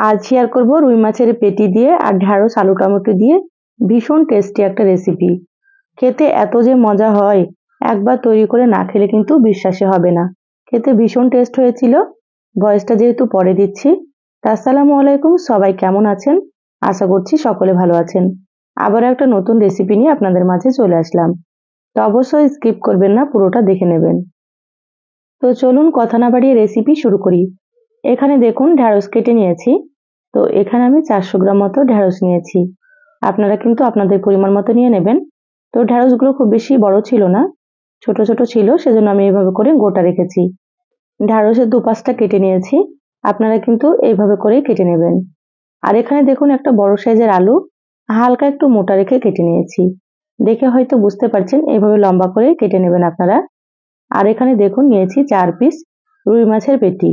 আজ শেয়ার করব রুই মাছের পেটি দিয়ে আর ঢ্যাঁড়স, আলু টমেটো দিয়ে ভীষণ টেস্টি একটা রেসিপি খেতে এত যে মজা হয়, একবার তৈরি করে না খেলে কিন্তু বিশ্বাসে হবে না। খেতে ভীষণ টেস্ট হয়েছিল ভয়েসটা যেহেতু পরে দিচ্ছি। আসসালামু আলাইকুম, সবাই কেমন আছেন? আশা করছি সকলে ভালো আছেন। আবার একটা নতুন রেসিপি নিয়ে আপনাদের মাঝে চলে আসলাম। তো অবশ্যই স্কিপ করবেন না, পুরোটা দেখে নেবেন। তো চলুন কথা না বাড়িয়ে রেসিপি শুরু করি। এখানে দেখুন ঢ্যাঁড়স কেটে নিয়েছি। তো এখানে আমি চারশো গ্রাম মতো ঢ্যাঁড়স নিয়েছি। আপনারা কিন্তু আপনাদের পরিমাণ মতো নিয়ে নেবেন। তো ঢ্যাঁড়সগুলো খুব বেশি বড় ছিল না, ছোট ছোট ছিল, সেজন্য আমি এইভাবে করে গোটা রেখেছি। ঢ্যাঁড়সের দুপাশটা কেটে নিয়েছি, আপনারা কিন্তু এইভাবে করেই কেটে নেবেন। আর এখানে দেখুন একটা বড় সাইজের আলু, হালকা একটু মোটা রেখে কেটে নিয়েছি। দেখে হয়তো বুঝতে পারছেন এইভাবে লম্বা করে কেটে নেবেন আপনারা। আর এখানে দেখুন নিয়েছি চার পিস রুই মাছের পেটি।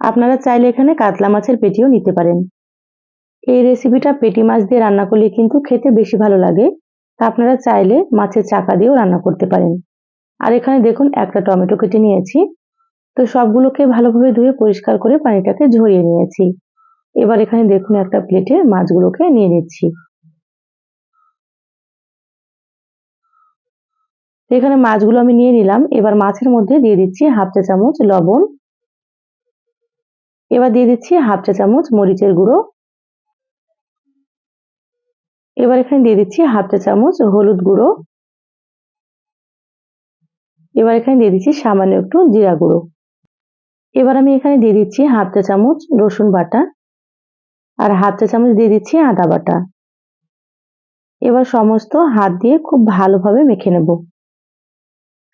আপনারা চাইলে এখানে কাতলা মাছের পেটিও নিতে পারেন। এই রেসিপিটা পেটি মাছ দিয়ে রান্না করলে কিন্তু খেতে বেশি ভালো লাগে। তা আপনারা চাইলে মাছের চাকা দিয়েও রান্না করতে পারেন। আর এখানে দেখুন, একটা টমেটো কেটে নিয়েছি। তো সবগুলোকে ভালোভাবে ধুয়ে পরিষ্কার করে পানিটাকে ঝরিয়ে নিয়েছি। এবার এখানে দেখুন, একটা প্লেটে মাছগুলোকে নিয়ে নিচ্ছি। এখানে মাছগুলো আমি নিয়ে নিলাম। এবার মাছের মধ্যে দিয়ে দিচ্ছি হাফ চা চামচ লবণ। এবার দিয়ে দিচ্ছি হাফ চা চামচ মরিচের গুঁড়ো। এবার এখানে দিয়ে দিচ্ছি হাফ চা চামচ হলুদ গুঁড়ো। এবার এখানে দিয়ে দিচ্ছি সামান্য একটু জিরা গুঁড়ো। এবার আমি এখানে দিয়ে দিচ্ছি হাফ চা চামচ রসুন বাটা আর হাফ চা চামচ দিয়ে দিচ্ছি আদা বাটা। এবার সমস্ত হাত দিয়ে খুব ভালোভাবে মেখে নেব।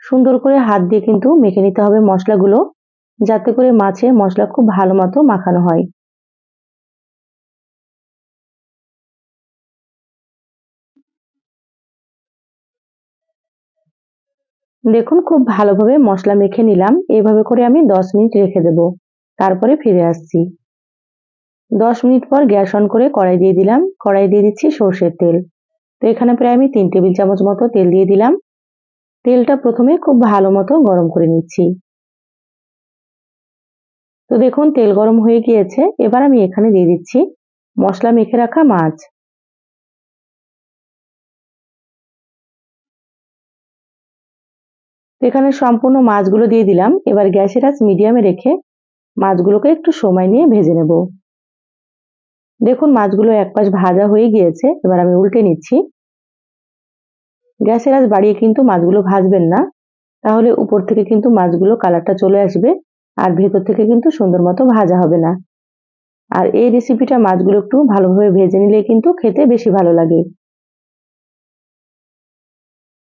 সুন্দর করে হাত দিয়ে কিন্তু মেখে নিতে হবে মশলাগুলো। যাতে করে মাছে মশলা খুব ভালো মতো মাখানো হয়। দেখুন, খুব ভালোভাবে মশলা মেখে নিলাম। এইভাবে করে আমি দশ মিনিট রেখে দেব। তারপরে ফিরে আসছি। দশ মিনিট পর গ্যাস অন করে কড়াই দিয়ে দিলাম। কড়াই দিয়ে দিচ্ছি সর্ষের তেল। তো এখানে প্রায় আমি তিন টেবিল চামচ মতো তেল দিয়ে দিলাম। তেলটা প্রথমে খুব ভালো মতো গরম করে নিচ্ছি। তো দেখুন, তেল গরম হয়ে গিয়েছে। এবার আমি এখানে দিয়ে দিচ্ছি মশলা মেখে রাখা মাছ। এখানে সম্পূর্ণ মাছগুলো দিয়ে দিলাম। এবার গ্যাসের আঁচ মিডিয়ামে রেখে মাছগুলোকে একটু সময় নিয়ে ভেজে নেব। দেখুন, মাছগুলো এক পাশ ভাজা হয়ে গিয়েছে। এবার আমি উল্টে নিচ্ছি। গ্যাসের আঁচ বাড়িয়ে কিন্তু মাছগুলো ভাজবেন না। তাহলে উপর থেকে কিন্তু মাছগুলো কালারটা চলে আসবে। আর ভেতর থেকে কিন্তু সুন্দর মতো ভাজা হবে না। আর এই রেসিপিটা মাছগুলো একটু ভালোভাবে ভেজে নিলে কিন্তু খেতে বেশি ভালো লাগে।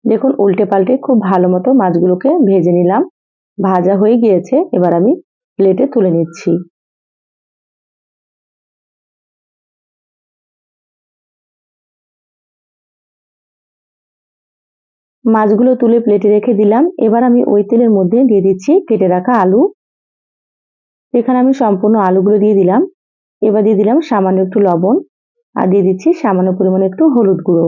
দেখুন উল্টে পাল্টে খুব ভালো মতো মাছগুলোকে ভেজে নিলাম। ভাজা হয়ে গিয়েছে, এবার আমি প্লেটে তুলে নিচ্ছি। মাছগুলো তুলে প্লেটে রেখে দিলাম। এবার আমি ওই তেলের মধ্যে দিয়ে দিচ্ছি কেটে রাখা আলু। এখানে আমি সম্পূর্ণ আলুগুলো দিয়ে দিলাম। এবার দিয়ে দিলাম সামান্য একটু লবণ আর দিয়ে দিচ্ছি সামান্য পরিমাণে একটু হলুদ গুঁড়ো।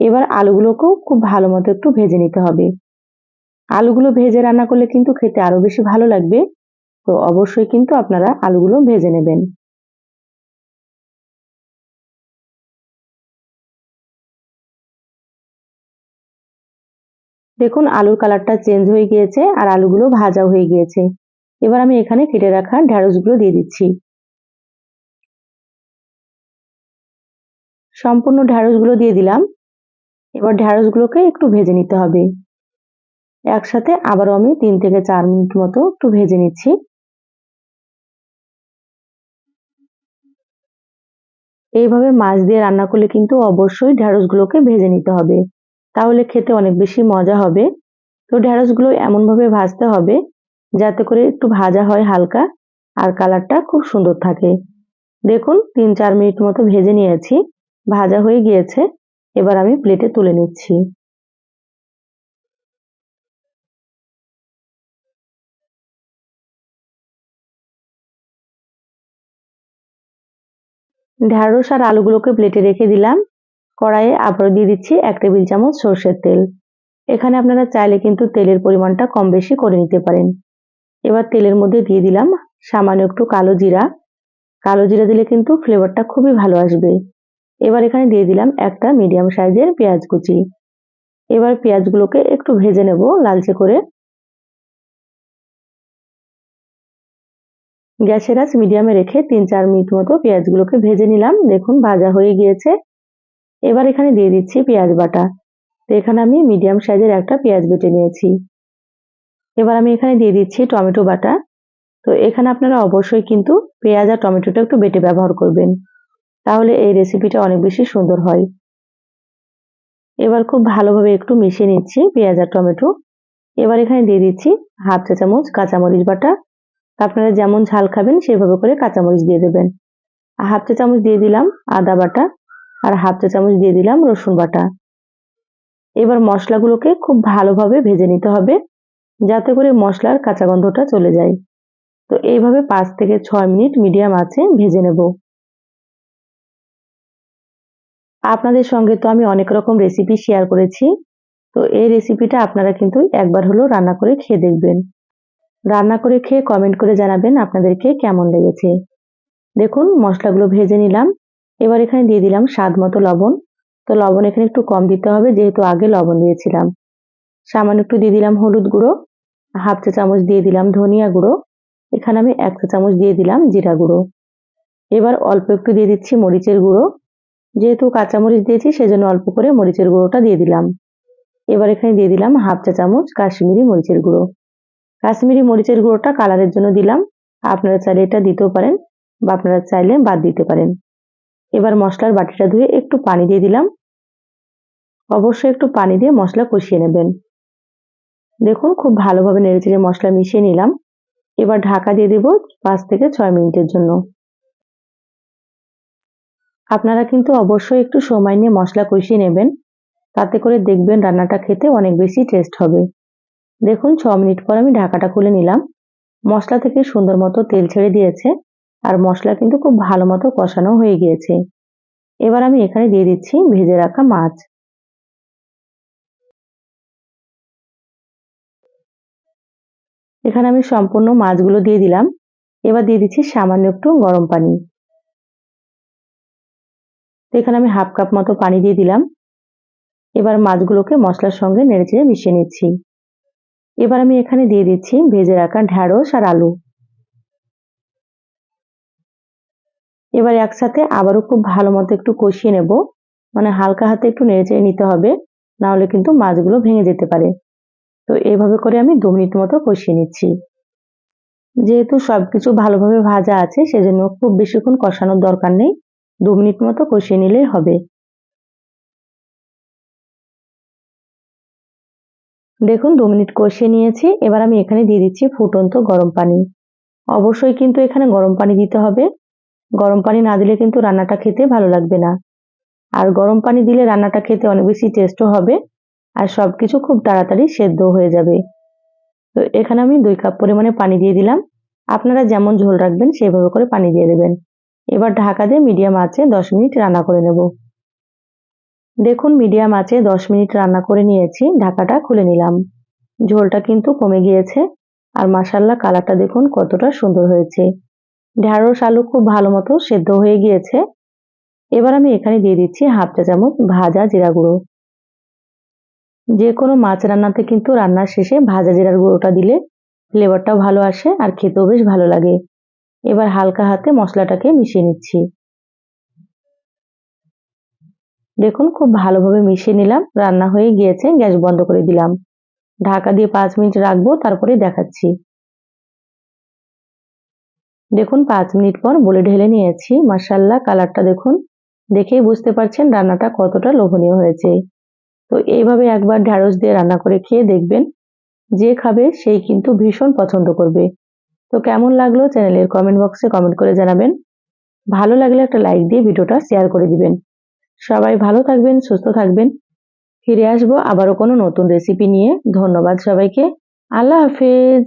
এবার আলুগুলোকেও খুব ভালো মতো একটু ভেজে নিতে হবে। আলুগুলো ভেজে রান্না করলে কিন্তু খেতে আরও বেশি ভালো লাগবে। তো অবশ্যই কিন্তু আপনারা আলুগুলো ভেজে নেবেন। দেখুন আলুর কালারটা চেঞ্জ হয়ে গিয়েছে আর আলুগুলো ভাজা হয়ে গিয়েছে। এবার আমি এখানে কেটে রাখা ঢ্যাঁড়সগুলো দিয়ে দিচ্ছি। সম্পূর্ণ ঢ্যাঁড়সগুলো দিয়ে দিলাম। এবার ঢ্যাঁড়সগুলোকে একটু ভেজে নিতে হবে। একসাথে আবারও আমি তিন থেকে চার মিনিট মতো একটু ভেজে নিচ্ছি। এইভাবে মাছ দিয়ে রান্না করলে কিন্তু অবশ্যই ঢ্যাঁড়সগুলোকে ভেজে নিতে হবে। তাহলে খেতে অনেক বেশি মজা হবে। তো ঢ্যাঁড়সগুলো এমনভাবে ভাজতে হবে যাতে করে একটু ভাজা হয় হালকা আর কালারটা খুব সুন্দর থাকে। দেখুন তিন চার মিনিট মতো ভেজে নিয়েছি, ভাজা হয়ে গিয়েছে। এবার আমি প্লেটে তুলে নিচ্ছি। ঢ্যাঁড়স আর আলুগুলোকে প্লেটে রেখে দিলাম। কড়াইয়ে আবারও দিয়ে দিচ্ছি এক টেবিল চামচ সর্ষের তেল। এখানে আপনারা চাইলে কিন্তু তেলের পরিমাণটা কম বেশি করে নিতে পারেন। এবার তেলের মধ্যে দিয়ে দিলাম সামান্য একটু কালো জিরা। কালো জিরা দিলে কিন্তু ফ্লেভারটা খুবই ভালো আসবে। এবার এখানে দিয়ে দিলাম একটা মিডিয়াম সাইজের পেঁয়াজ কুচি। এবার পেঁয়াজগুলোকে একটু ভেজে নেব লালচে করে। গ্যাসের আঁচ মিডিয়ামে রেখে তিন চার মিনিট মতো পেঁয়াজগুলোকে ভেজে নিলাম। দেখুন ভাজা হয়ে গিয়েছে। এবার এখানে দিয়ে দিচ্ছি পেঁয়াজ বাটা। তো এখানে আমি মিডিয়াম সাইজের একটা পেঁয়াজ বেটে নিয়েছি। এবার আমি এখানে দিয়ে দিচ্ছি টমেটো বাটা। তো এখানে আপনারা অবশ্যই কিন্তু পেঁয়াজ আর টমেটোটা একটু বেটে ব্যবহার করবেন। তাহলে এই রেসিপিটা অনেক বেশি সুন্দর হয়। এবার খুব ভালোভাবে একটু মিশিয়ে নিচ্ছি পেঁয়াজ আর টমেটো। এবার এখানে দিয়ে দিচ্ছি হাফ চা চামচ কাঁচামরিচ বাটা। আপনারা যেমন ঝাল খাবেন সেভাবে করে কাঁচামরিচ দিয়ে দেবেন। হাফ চা চামচ দিয়ে দিলাম আদা বাটা আর হাফ চা চামচ দিয়ে দিলাম রসুন বাটা। এবার মশলাগুলোকে খুব ভালোভাবে ভেজে নিতে হবে। যাতে করে মশলার কাঁচা গন্ধটা চলে যায়। তো এইভাবে পাঁচ থেকে ছয় মিনিট মিডিয়াম আছে ভেজে নেব। আপনাদের সঙ্গে তো আমি অনেক রকম রেসিপি শেয়ার করেছি। তো এই রেসিপিটা আপনারা কিন্তু একবার হলেও রান্না করে খেয়ে দেখবেন। রান্না করে খেয়ে কমেন্ট করে জানাবেন আপনাদেরকে কেমন লেগেছে। দেখুন, মশলাগুলো ভেজে নিলাম। এবার এখানে দিয়ে দিলাম স্বাদ মতো লবণ। তো লবণ এখানে একটু কম দিতে হবে, যেহেতু আগে লবণ দিয়েছিলাম। সামান্য একটু দিয়ে দিলাম হলুদ গুঁড়ো। হাফ চা চামচ দিয়ে দিলাম ধনিয়া গুঁড়ো। এখানে আমি এক চা চামচ দিয়ে দিলাম জিরা গুঁড়ো। এবার অল্প একটু দিয়ে দিচ্ছি মরিচের গুঁড়ো। যেহেতু কাঁচামরিচ দিয়েছি, সেজন্য অল্প করে মরিচের গুঁড়োটা দিয়ে দিলাম। এবার এখানে দিয়ে দিলাম হাফ চা চামচ কাশ্মীরি মরিচের গুঁড়ো। কাশ্মীরি মরিচের গুঁড়োটা কালারের জন্য দিলাম। আপনারা চাইলে এটা দিতেও পারেন বা আপনারা চাইলে বাদ দিতে পারেন। এবার মশলার বাটিটা ধুয়ে একটু পানি দিয়ে দিলাম। অবশ্যই একটু পানি দিয়ে মশলা কষিয়ে নেবেন। দেখুন, খুব ভালোভাবে নেড়েচেড়ে মশলা মিশিয়ে নিলাম। এবার ঢাকা দিয়ে দেব পাঁচ থেকে ছয় মিনিটের জন্য। আপনারা কিন্তু অবশ্যই একটু সময় নিয়ে মশলা কষিয়ে নেবেন। তাতে করে দেখবেন রান্নাটা খেতে অনেক বেশি টেস্ট হবে। দেখুন, ছ মিনিট পর আমি ঢাকাটা খুলে নিলাম। মশলা থেকে সুন্দর মতো তেল ছেড়ে দিয়েছে আর মশলা কিন্তু খুব ভালো মতো কষানো হয়ে গিয়েছে। এবার আমি এখানে দিয়ে দিচ্ছি ভেজে রাখা মাছ। এখানে আমি সম্পূর্ণ মাছগুলো দিয়ে দিলাম। এবার দিয়ে দিচ্ছি সামান্য একটু গরম পানি। এখানে আমি হাফ কাপ মতো পানি দিয়ে দিলাম। এবার মাছগুলোকে মশলার সঙ্গে নেড়েচেড়ে মিশিয়ে নিচ্ছি। এবার আমি এখানে দিয়ে দিচ্ছি ভেজে রাখা ঢ্যাঁড়স আর আলু। এবার একসাথে আবারও খুব ভালো মতো একটু কষিয়ে নেব। মানে হালকা হাতে একটু নেড়েচেড়ে নিতে হবে, নাহলে কিন্তু মাছগুলো ভেঙে যেতে পারে। তো এইভাবে করে আমি দু মিনিট মতো কষিয়ে নিচ্ছি। যেহেতু সবকিছু ভালোভাবে ভাজা আছে, সেজন্য খুব বেশিক্ষণ কষানোর দরকার নেই। দু মিনিট মতো কষিয়ে নিলেই হবে। দেখুন, দু মিনিট কষিয়ে নিয়েছি। এবার আমি এখানে দিয়ে দিচ্ছি ফুটন্ত গরম পানি। অবশ্যই কিন্তু এখানে গরম পানি দিতে হবে। গরম পানি না দিলে কিন্তু রান্নাটা খেতে ভালো লাগবে না। আর গরম পানি দিলে রান্নাটা খেতে অনেক বেশি টেস্টও হবে। আর সব কিছু খুব তাড়াতাড়ি সেদ্ধ হয়ে যাবে। তো এখানে আমি দুই কাপ পরিমাণে পানি দিয়ে দিলাম। আপনারা যেমন ঝোল রাখবেন সেভাবে করে পানি দিয়ে দেবেন। এবার ঢাকা দিয়ে মিডিয়াম আঁচে দশ মিনিট রান্না করে নেব। দেখুন, মিডিয়াম আঁচে দশ মিনিট রান্না করে নিয়েছি, ঢাকাটা খুলে নিলাম। ঝোলটা কিন্তু কমে গিয়েছে আর মাসাল্লা কালারটা দেখুন কতটা সুন্দর হয়েছে। ঢ্যাঁড়স আলু খুব ভালো মতো সেদ্ধ হয়ে গিয়েছে। এবার আমি এখানে দিয়ে দিচ্ছি হাফ চা চামচ ভাজা জিরা গুঁড়ো। যে কোনো মাছ রান্নাতে কিন্তু রান্নার শেষে ভাজা জিরার গুঁড়োটা দিলে ফ্লেভারটাও ভালো আসে আর খেতেও বেশ ভালো লাগে। এবার হালকা হাতে মশলাটাকে মিশিয়ে নিচ্ছি। দেখুন, খুব ভালোভাবে মিশিয়ে নিলাম, রান্না হয়ে গিয়েছে, গ্যাস বন্ধ করে দিলাম। ঢাকা দিয়ে পাঁচ মিনিট রাখব, তারপরে দেখাচ্ছি। দেখুন, পাঁচ মিনিট পর বলে ঢেলে নিয়েছি। মাসাল্লাহ কালারটা দেখুন, দেখেই বুঝতে পারছেন রান্নাটা কতটা লোভনীয় হয়েছে। তো এইভাবে একবার ঢ্যাঁড়স দিয়ে রান্না করে খেয়ে দেখবেন, যে খাবে সেই কিন্তু ভীষণ পছন্দ করবে। তো কেমন লাগল চ্যানেলের কমেন্ট বক্সে কমেন্ট করে জানাবেন। ভালো লাগলে একটা লাইক দিয়ে ভিডিওটা শেয়ার করে দিবেন। সবাই ভালো থাকবেন, সুস্থ থাকবেন। ফিরে আসব আবারও কোনো নতুন রেসিপি নিয়ে। ধন্যবাদ সবাইকে। আল্লাহ হাফেজ।